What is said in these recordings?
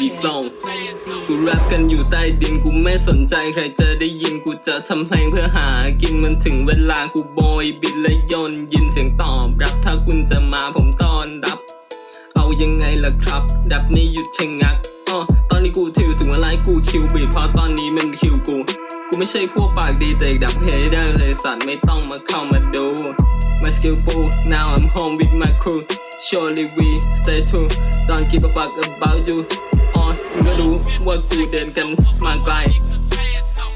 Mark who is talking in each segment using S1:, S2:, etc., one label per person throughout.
S1: อยู่ใต้ดินกูไม่สนใจใครจะได้ยินกูจะทำเพลงเพื่อหากินมันถึงเวลากูโบยบินและยนยินเสียงตอบรับถ้าคุณจะมาผมต้อนรับ เอายังไงล่ะครับ ดับไม่หยุดชะงักอ้อตอนนี้กูทิวถึงเวลากูคิวบีดเพราะตอนนี้มันคิวกู กูไม่ใช่พวกปากดีแต่ดับเฮเดอร์เลยสัตว์ไม่ต้องมาเข้ามาดู My skillful now I'm home with my crew surely we stay true don't give a fuck about you อ๋อมึงก็รู้ว่ากูเดินกันมาไกล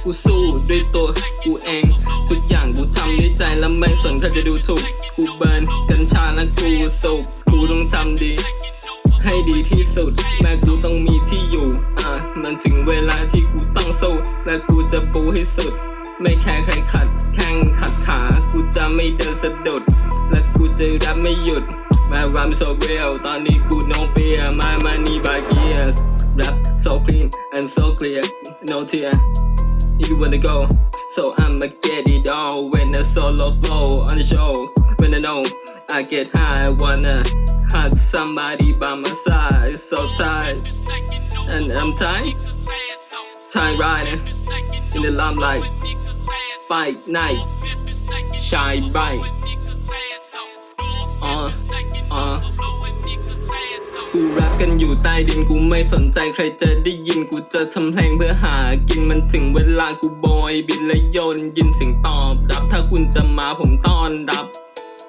S1: กูสู้ด้วยตัวกูเอง ทุกอย่างกูทำด้วยใจแล้วไม่สนใครจะดูถูก กูเบิร์นกัญชาและกูสูบกูต้องทำดี ให้ดีที่สุด แม้กูต้องมีที่อยู่ อะ มันถึงเวลาที่กูต้องสู้และกูจะปูให้สุด ไม่แค่ใครขัดแข้งขัดขา กูจะไม่เดินสะดุด และกูจะรับไม่หยุด My rhyme so real ตอนนี้กู no fear My money by gears Rap so clean and so clear No tear you wanna go. So I'ma get it all when the solo flow on the show. When I know I get high, wanna hug somebody by my side. So tired, and I'm tired. Time riding in the limelight. Fight night, shine bright. กูรักกันอยู่ใต้ดินกูไม่สนใจใครจะได้ยินกูจะทำเพลงเพื่อหากินมันถึงเวลากูโบยบินและโยนยินเสียงตอบรับถ้าคุณจะมาผมต้อนรับ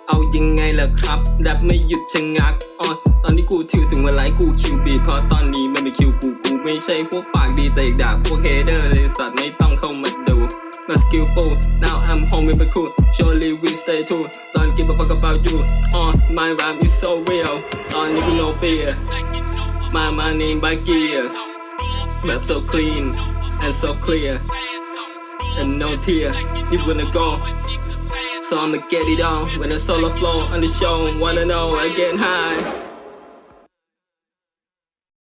S1: เอายังไงล่ะครับแรปไม่หยุดชะงักอ๋อตอนนี้กูทิวถึงเวลากูคิวบีเพราะตอนนี้มันเป็นคิวกูกูไม่ใช่พวกปากดีแต่ด่าพวกเฮเดอร์เลยสัตว์ไม่ต้องเข้ามาดู My skillful now I'm home with my crew surely we stay true don't give a fuck about you uh, My rap is so real, all need no fear. My mind name by gears. Rap so clean and so clear. And no tear, you gonna go. So I'ma get it on when it's solo flow on the show. Wanna know, I get high.